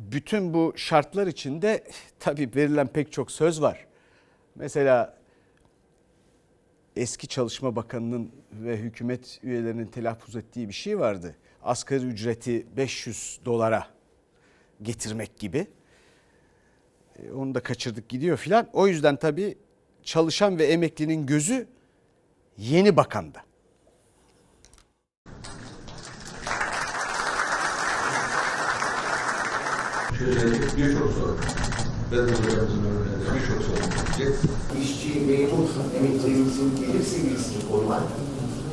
bütün bu şartlar içinde tabii verilen pek çok söz var. Mesela eski Çalışma Bakanı'nın ve hükümet üyelerinin telaffuz ettiği bir şey vardı. Asgari ücreti 500 dolara getirmek gibi. E, Onu da kaçırdık gidiyor filan. O yüzden tabii çalışan ve emeklinin gözü yeni bakanda. Birçok sorun. Bedavalarımızın önünde birçok sorun çözecek. işçi, memur, emeklerimizin gelir seviyesini korumak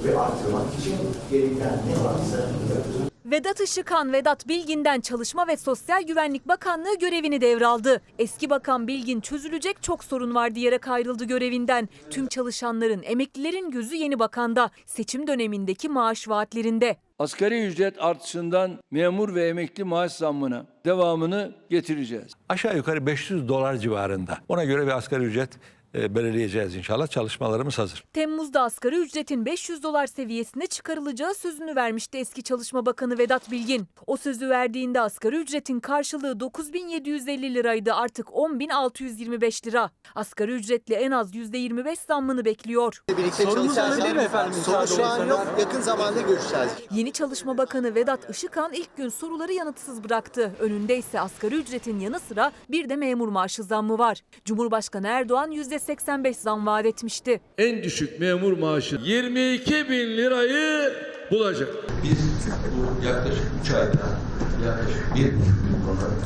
ve artırmak için gereken ne varsa yapacağız. Vedat Işıkhan, Vedat Bilgin'den Çalışma ve Sosyal Güvenlik Bakanlığı görevini devraldı. Eski bakan Bilgin çözülecek çok sorun var diyerek ayrıldı görevinden. Tüm çalışanların, emeklilerin gözü yeni bakanda. Seçim dönemindeki maaş vaatlerinde. Asgari ücret artışından memur ve emekli maaş zammına devamını getireceğiz. aşağı yukarı 500 dolar civarında. Ona göre bir asgari ücret belirleyeceğiz inşallah. Çalışmalarımız hazır. Temmuz'da asgari ücretin 500 dolar seviyesine çıkarılacağı sözünü vermişti eski Çalışma Bakanı Vedat Bilgin. O sözü verdiğinde asgari ücretin karşılığı 9750 liraydı artık 10625 lira. Asgari ücretle en az %25 zammını bekliyor. birlikte çalışacağız. Soru şu an yok. Yakın zamanda görüşeceğiz. Yeni Çalışma Bakanı Vedat Işıkhan ilk gün soruları yanıtsız bıraktı. Önünde ise asgari ücretin yanı sıra bir de memur maaşı zammı var. Cumhurbaşkanı Erdoğan %85 zam vaat etmişti. en düşük memur maaşı 22 bin lirayı bulacak. Biz bu yaklaşık 3 ayda yaklaşık 1,5 milyon olarak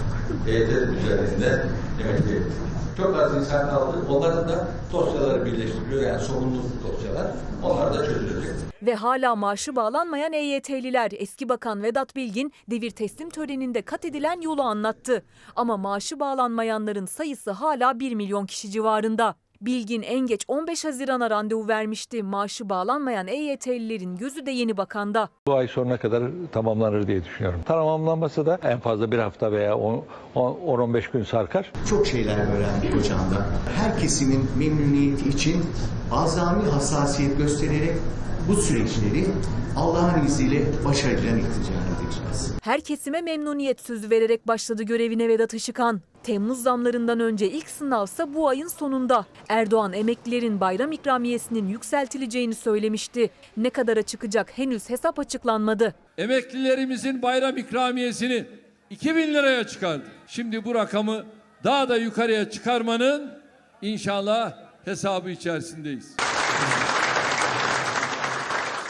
EYT üzerinde emekli ettik. Çok az insan kaldı. Onların da dosyaları birleştiriyor. Yani sorumluluk dosyalar. Onlar da çözülecek. Ve hala maaşı bağlanmayan EYT'liler eski bakan Vedat Bilgin devir teslim töreninde kat edilen yolu anlattı. Ama maaşı bağlanmayanların sayısı hala 1 milyon kişi civarında. Bilgin en geç 15 Haziran'a randevu vermişti. Maaşı bağlanmayan EYT'lilerin gözü de yeni bakanda. Bu ay sonuna kadar tamamlanır diye düşünüyorum. Tamamlanması da en fazla bir hafta veya 10-15 gün sarkar. Çok şeyler öğrendik hocamdan. Her kesimin memnuniyeti için azami hassasiyet göstererek bu süreçleri Allah'ın izniyle başarıyla iktidar edeceğiz. Her kesime memnuniyet sözü vererek başladı görevine Vedat Işıkhan. Temmuz zamlarından önce ilk sınavsa bu ayın sonunda. Erdoğan emeklilerin bayram ikramiyesinin yükseltileceğini söylemişti. Ne kadara çıkacak henüz hesap açıklanmadı. Emeklilerimizin bayram ikramiyesini 2 bin liraya çıkardı. Şimdi bu rakamı daha da yukarıya çıkarmanın inşallah hesabı içerisindeyiz.